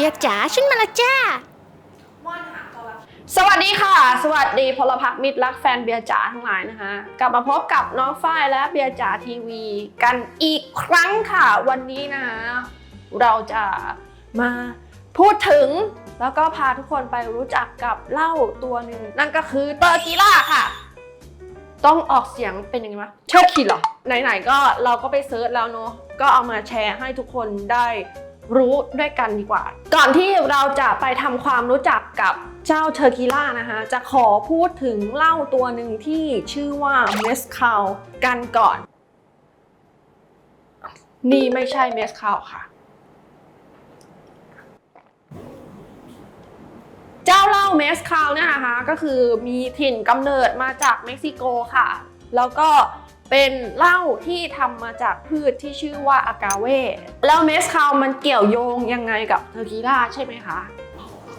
บียร์จ๋าฉันมาละจ้า สวัสดีค่ะ สวัสดีพลพรรคมิตรรักแฟนเบียร์จ๋าทั้งหลายนะคะ กลับมาพบกับน้องฝ้ายและเบียร์จ๋าทีวีกันอีกครั้งค่ะ วันนี้นะ เราจะมาพูดถึงแล้วก็พาทุกคนไปรู้จักกับเหล้าตัวหนึ่งนั่นก็คือเตอร์กีล่าค่ะ ต้องออกเสียงเป็นยังไงวะเชอร์คิเหรอ ไหนๆก็เราก็ไปเซิร์ชแล้วเนาะก็เอามาแชร์ให้ทุกคนได้ รู้ด้วยกันดีกว่า ก่อนที่เราจะไปทำความรู้จักกับเจ้าเทอร์กิล่านะคะ จะขอพูดถึงเหล้าตัวหนึ่งที่ชื่อว่าเมสคาลกันก่อน นี่ไม่ใช่เมสคาลค่ะ เจ้าเหล้าเมสคาลเนี่ยนะคะก็คือมีถิ่นกำเนิดมาจากเม็กซิโกค่ะ แล้วก็ เป็นเหล้าที่ทำมาจากพืชที่ชื่อว่าอากาเว แล้วเมสคาลมันเกี่ยวโยงยังไงกับเทอร์คีล่าใช่ไหมคะ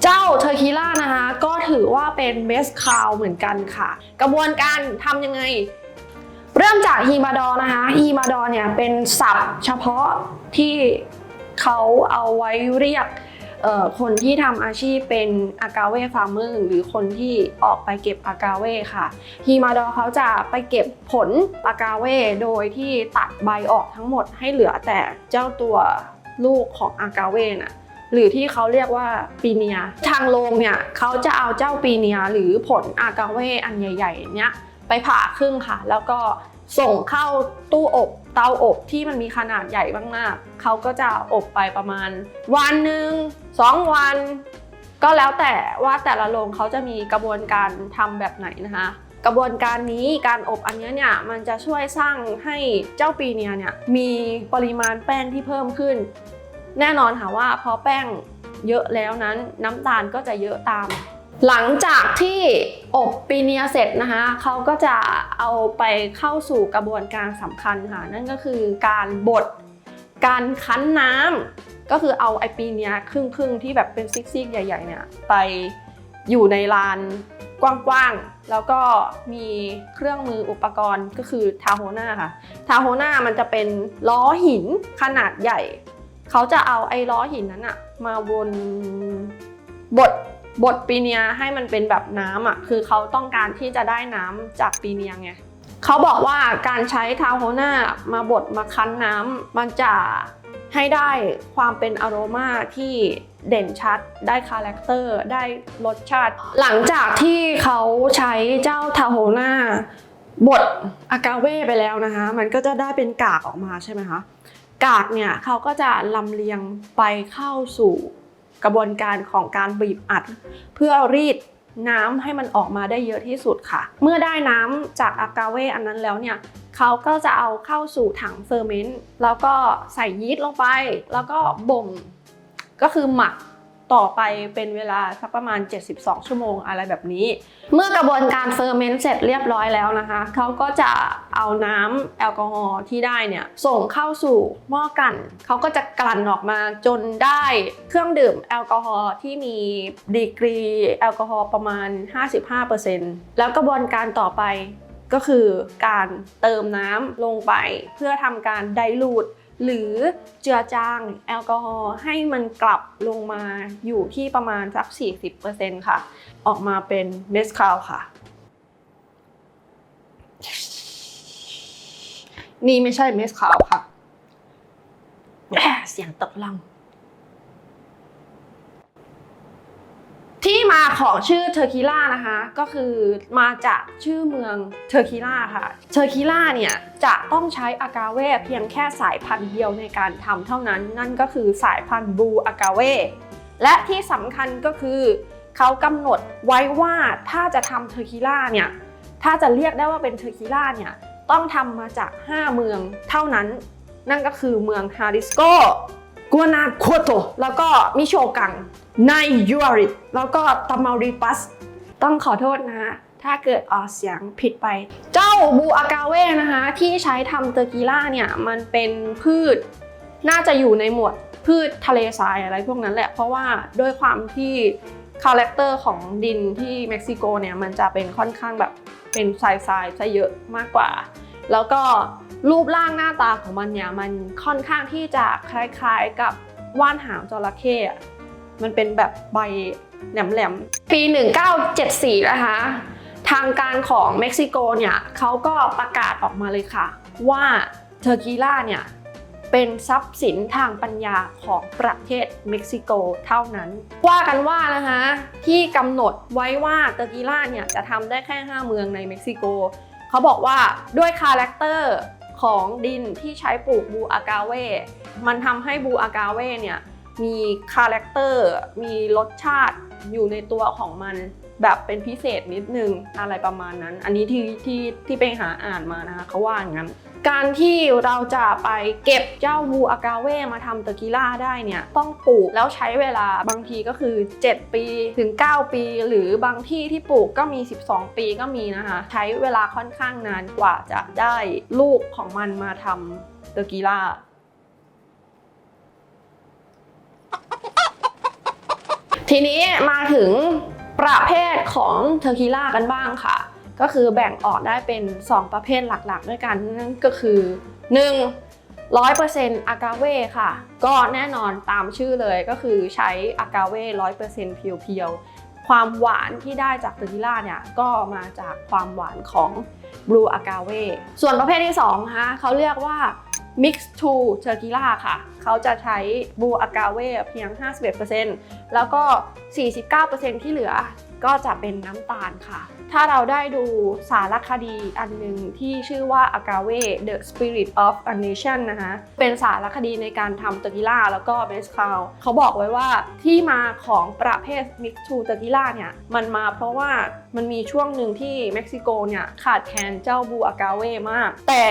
เจ้าเทอร์คีล่านะคะก็ถือว่าเป็นเมสคาลเหมือนกันค่ะ กระบวนการทำยังไง เริ่มจากฮีมาดอนะคะฮีมาดอเนี่ยเป็นศัพท์เฉพาะที่เขาเอาไว้เรียก คนที่ทำอาชีพเป็นอากาเวฟาร์มเมอร์หรือคนที่ออกไปเก็บอากาเวค่ะฮีมาดอเขาจะไปเก็บผลอากาเวโดยที่ตัดใบออกทั้งหมดให้เหลือแต่เจ้าตัวลูกของอากาเวน่ะหรือที่เขาเรียกว่าปีเนีย ทางโรงเนี่ยเขาจะเอาเจ้าปีเนียหรือผลอากาเวอันใหญ่ ๆ เนี้ยไปผ่าครึ่งค่ะ แล้วก็ ส่งเข้าตู้อบเตาอบที่มันมีขนาดใหญ่มากๆเขาก็จะอบไปประมาณ วันหนึ่งสองวัน ก็แล้วแต่ว่าแต่ละโรงเขาจะมีกระบวนการทำแบบไหนนะคะกระบวนการนี้การอบอันนี้เนี่ยมันจะช่วยสร้างให้เจ้าปีเนียเนี่ยมีปริมาณแป้งที่เพิ่มขึ้น แน่นอนค่ะว่าพอแป้งเยอะแล้วนั้นน้ำตาลก็จะเยอะตาม หลังจากที่อบปีเนียเสร็จนะคะเขาก็จะเอาไปเข้าสู่กระบวนการสำคัญค่ะ นั่นก็คือการบด การคั้นน้ำก็คือเอาไอปีเนียครึ่งครึ่งที่แบบเป็นซิกๆ ใหญ่ ๆ เนี่ย ไปอยู่ในลานกว้างๆ แล้วก็มีเครื่องมืออุปกรณ์ก็คือทาโฮนาค่ะ ทาโฮนามันจะเป็นล้อหินขนาดใหญ่ เขาจะเอาไอ้ล้อหินนั้นอะมาวนบด บดปีเนียให้มันเป็นแบบน้ำอะคือเขาต้องการที่จะได้น้ำจากปีเนียไงเขาบอกว่าการใช้ทาโฮน่ามาบดมาคั้นน้ำมันจะให้ได้ความเป็นอโรมาที่เด่นชัด ได้คาแรคเตอร์ ได้รสชาติ หลังจากที่เขาใช้เจ้าทาโฮน่าบดอากาเว่ไปแล้วนะคะ มันก็จะได้เป็นกากออกมาใช่ไหมคะ กากเนี่ยเขาก็จะลำเลียงไปเข้าสู่ กระบวนการของการบีบอัด เพื่อรีดน้ำให้มันออกมาได้เยอะที่สุดค่ะ เมื่อได้น้ำจากอากาเวอันนั้นแล้วเนี่ยเขาก็จะเอาเข้าสู่ถังเฟอร์เมนต์แล้วก็ใส่ยีสต์ลงไป แล้วก็บ่มก็คือหมัก ต่อไปเป็นเวลาสักประมาณ 72 ชั่วโมงอะไรแบบนี้ เมื่อกระบวนการเฟอร์เมนต์เสร็จเรียบร้อยแล้วนะคะ เขาก็จะเอาน้ำแอลกอฮอล์ที่ได้เนี่ยส่งเข้าสู่หม้อกลั่นเขาก็จะกลั่นออกมาจนได้เครื่องดื่มแอลกอฮอล์ที่มีดีกรีแอลกอฮอล์ประมาณ 55%แล้วกระบวนการต่อไปก็คือการเติมน้ำลงไปเพื่อทำการไดลูด หรือเจือจางแอลกอฮอล์ให้มันกลับลงมาอยู่ที่ประมาณสัก 40%ค่ะ ออกมาเป็นเมสคาลค่ะ นี่ไม่ใช่เมสคาลค่ะ เสียงตกลัง ที่มาของชื่อเทอร์คิล่านะคะ ก็คือมาจากชื่อเมืองเทอร์คิล่าค่ะ เทอร์คิล่าเนี่ยจะต้องใช้อากาเวเพียงแค่สายพันธุ์เดียวในการทำเท่านั้น นั่นก็คือสายพันธุ์บลูอากาเวและที่สำคัญก็คือเขากำหนดไว้ว่าถ้าจะทำเทอร์คิล่าเนี่ยถ้าจะเรียกได้ว่าเป็นเทอร์คิล่าเนี่ยต้องทำมาจาก 5 เมืองเท่านั้น นั่นก็คือเมืองฮาริสโกกัวนาโคโตแล้วก็มิโชกัง ไนยูอาริตแล้วก็ตามาริปัส ต้องขอโทษนะถ้าเกิดออกเสียงผิดไป เจ้าบูอากาเว่นะคะ ที่ใช้ทำเตอร์กีล่าเนี่ย มันเป็นพืชน่าจะอยู่ในหมวดพืชทะเลทรายอะไรพวกนั้นแหละ เพราะว่าด้วยความที่คาแรคเตอร์ของดินที่เม็กซิโกเนี่ย มันจะเป็นค่อนข้างแบบเป็นทรายทรายซะเยอะมากกว่า แล้วก็รูปร่างหน้าตาของมันเนี่ย มันค่อนข้างที่จะคล้ายๆกับว่านหางจระเข้ มันเป็นแบบใบแหลมๆ ปี 1974 นะคะ ทางการของเม็กซิโกเนี่ยเขาก็ประกาศออกมาเลยค่ะ ว่าเทอร์กีล่าเนี่ยเป็นทรัพย์สินทางปัญญาของประเทศเม็กซิโกเท่านั้น ว่ากันว่านะคะที่กำหนดไว้ว่าเทอร์กีล่าเนี่ยจะทำได้แค่ 5 เมืองในเม็กซิโก เขาบอกว่าด้วยคาแรคเตอร์ของดินที่ใช้ปลูกบูอากาเว มันทำให้บูอากาเวเนี่ย มีคาแรคเตอร์มีรสชาติอยู่ในตัวของมันแบบเป็นพิเศษนิดนึงอะไรประมาณนั้น อันนี้ที่ที่ที่ไปหาอ่านมานะคะเขาว่าอย่างนั้น การที่เราจะไปเก็บเจ้าบูอากาเวมาทำเตกิล่าได้เนี่ยต้องปลูกแล้วใช้เวลาบางทีก็คือ 7 ปีถึง 9 ปี หรือบางที่ที่ปลูกก็มี 12 ปีก็มีนะคะ ใช้เวลาค่อนข้างนานกว่าจะได้ลูกของมันมาทำเตกิล่า ทีนี้มาถึงประเภทของเทอร์คิล่ากันบ้างค่ะ ก็คือแบ่งออกได้เป็น 2 ประเภทหลักๆ ด้วยกันนั่นก็คือ 1. 100%อากาเวค่ะ ก็แน่นอนตามชื่อเลยก็คือใช้อากาเว100%เพียวๆ ความหวานที่ได้จากเทอร์คิล่าเนี่ยก็มาจากความหวานของ Blue Agave ส่วนประเภทที่2นะคะเขาเรียกว่า Mix to Tequila ค่ะ เขาจะใช้ Blue Agave เพียง 51%แล้วก็ 49%ที่เหลือก็จะเป็นน้ำตาลค่ะ ถ้าเราได้ดูสารคดีอันหนึ่งที่ชื่อว่า Agave The Spirit of a Nation นะคะ เป็นสารคดีในการทำเตกิล่าแล้วก็เมสคาลเขาบอกไว้ว่าที่มาของประเภท Mix to Tequila เนี่ย มันมาเพราะว่ามันมีช่วงหนึ่งที่เม็กซิโกเนี่ย ขาดแคลนเจ้าบูอากาเวมาก แต่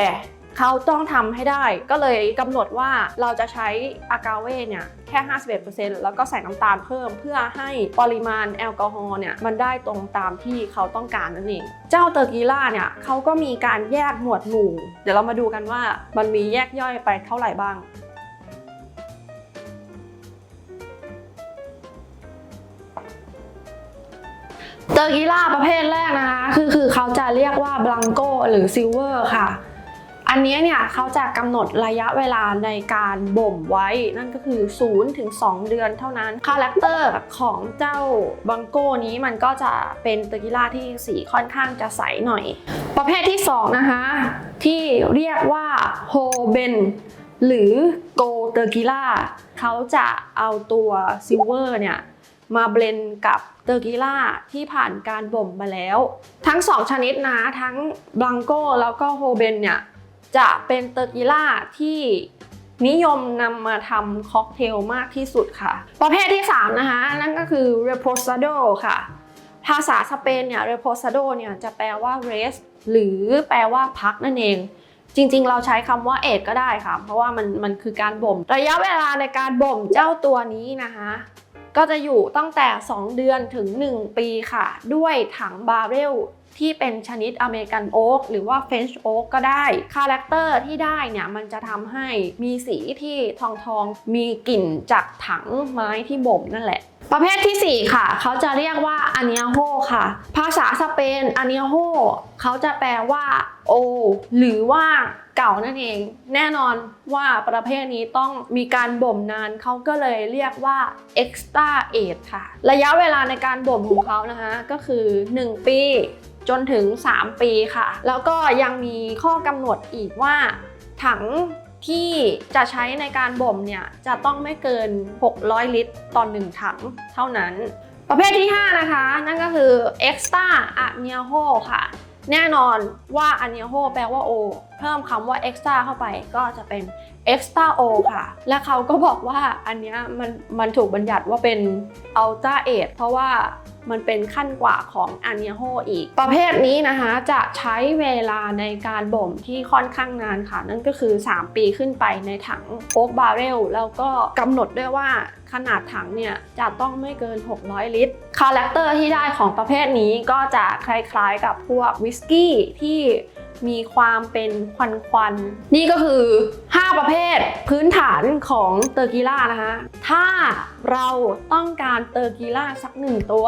เขาต้องทำให้ได้ก็เลยกำหนดว่าเราจะใช้อากาเวเนี่ยแค่ 51%แล้วก็ใส่น้ำตาลเพิ่มเพื่อให้ปริมาณแอลกอฮอล์เนี่ยมันได้ตรงตามที่เขาต้องการนั่นเอง เจ้าเตอร์กีล่าเนี่ยเขาก็มีการแยกหมวดหมู่ เดี๋ยวเรามาดูกันว่ามันมีแยกย่อยไปเท่าไหร่บ้างเตอร์กีล่าประเภทแรกนะคะคือคือเขาจะเรียกว่าบลังโกหรือซิลเวอร์ค่ะ อันนี้เนี่ยเขาจะกำหนดระยะเวลาในการบ่มไว้ นั่นก็คือ0ถึง2เดือนเท่านั้นคาแรคเตอร์ของเจ้าบังโก้นี้มันก็จะเป็นเตอร์กิล่าที่สีค่อนข้างจะใสหน่อย ประเภทที่ 2 นะคะ ที่เรียกว่าโฮเบนหรือโกเตอร์กิล่าเขาจะเอาตัวซิลเวอร์เนี่ยมาเบลนกับเตอร์กิล่าที่ผ่านการบ่มมาแล้ว ทั้ง 2 ชนิดนะทั้งบลังโกแล้วก็โฮเบนเนี่ย จะเป็นเตอร์กิล่าที่นิยมนำมาทำค็อกเทลมากที่สุดค่ะ ประเภทที่ 3 นะคะ นั่นก็คือ reposado ค่ะ ภาษาสเปนเนี่ย reposado เนี่ยจะแปลว่า rest หรือแปลว่าพักนั่นเอง จริงๆ เราใช้คำว่าเอดก็ได้ค่ะ เพราะว่ามันมันคือการบ่ม ระยะเวลาในการบ่มเจ้าตัวนี้นะคะก็จะอยู่ตั้งแต่ 2 เดือนถึง 1 ปีค่ะ ด้วยถังบาร์เรล ที่เป็นชนิดอเมริกันโอ๊กหรือว่าเฟรนช์โอ๊กก็ได้คาแรคเตอร์ที่ได้เนี่ยมันจะทำให้มีสีที่ทองทองมีกลิ่นจากถังไม้ที่บ่มนั่นแหละประเภทที่ 4 ค่ะ เขาจะเรียกว่าอันเนียโฮค่ะ ภาษาสเปนอันเนียโฮเขาจะแปลว่าโอหรือว่าเก่านั่นเอง แน่นอนว่าประเภทนี้ต้องมีการบ่มนานเขาก็เลยเรียกว่า extra age ค่ะ ระยะเวลาในการบ่มของเขานะคะ ก็คือ 1 ปี จนถึง 3 ปีค่ะ แล้วก็ยังมีข้อกำหนดอีกว่า ถังที่จะใช้ในการบ่มเนี่ยจะต้องไม่เกิน 600 ลิตรต่อ1ถังเท่านั้น ประเภทที่ 5 นะคะ นั่นก็คือ extra a n i a h o ค่ะ แน่นอนว่า a n i a h o แปลว่าโอ เพิ่มคำว่า extra เข้าไปก็จะเป็น extra O ค่ะ และเขาก็บอกว่าอันเนี้ยมันมันถูกบัญญัติว่าเป็น ultra age เพราะว่ามันเป็นขั้นกว่าของ a n i a h o อีก ประเภทนี้นะคะจะใช้เวลาในการบ่มที่ค่อนข้างนานค่ะ นั่นก็คือ 3 ปีขึ้นไปในถังโอ๊กบาร์เรลแล้วก็กำหนดด้วยว่าขนาดถังเนี่ยจะต้องไม่เกิน 600 ลิตร คาแรคเตอร์ที่ได้ของประเภทนี้ก็จะคล้ายๆกับพวกวิสกี้ที่ มีความเป็นควันๆนี่ก็คือ 5 ประเภทพื้นฐานของเตอร์กีล่านะคะ ถ้าเราต้องการเตอร์กีล่าสักหนึ่งตัว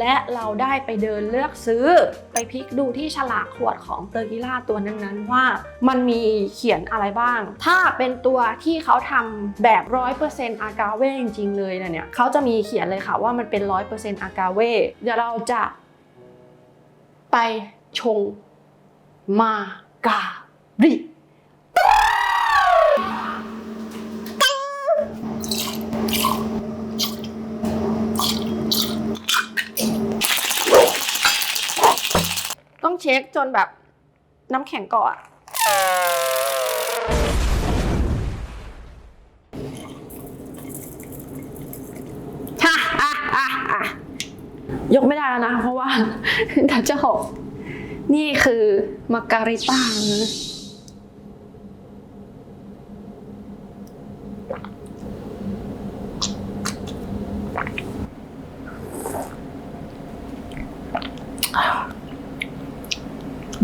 และเราได้ไปเดินเลือกซื้อ ไปพลิกดูที่ฉลากขวดของเตอร์กิล่าตัวนั้นๆ ว่ามันมีเขียนอะไรบ้าง ถ้าเป็นตัวที่เขาทำแบบ 100%อากาเว่จริง ๆ เลยนะเนี่ยเขาจะมีเขียนเลยค่ะว่ามันเป็น 100%อากาเว่เดี๋ยวเราจะไปชง มาการิต้องเช็คจนแบบน้ำแข็งเกาะอะฮ่าอะอะอะยกไม่ได้แล้วนะ เพราะว่าเดี๋ยวจะหก นี่คือมาการิต้านะ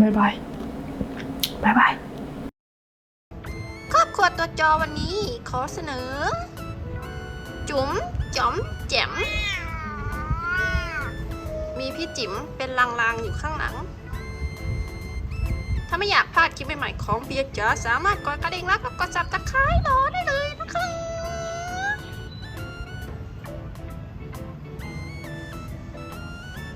บายบายบายบาย ครอบครัวตัวจอวันนี้ขอเสนอ จุ๋มจ๋อมแจ๋มมีพี่จิ๋มเป็นลางๆอยู่ข้างหลัง ถ้าไม่อยากพลาดคลิปใหม่ๆของเบียร์จ๋าสามารถกดกระดิ่งแล้วก็กดจับตะไคร้รอได้เลยนะคะ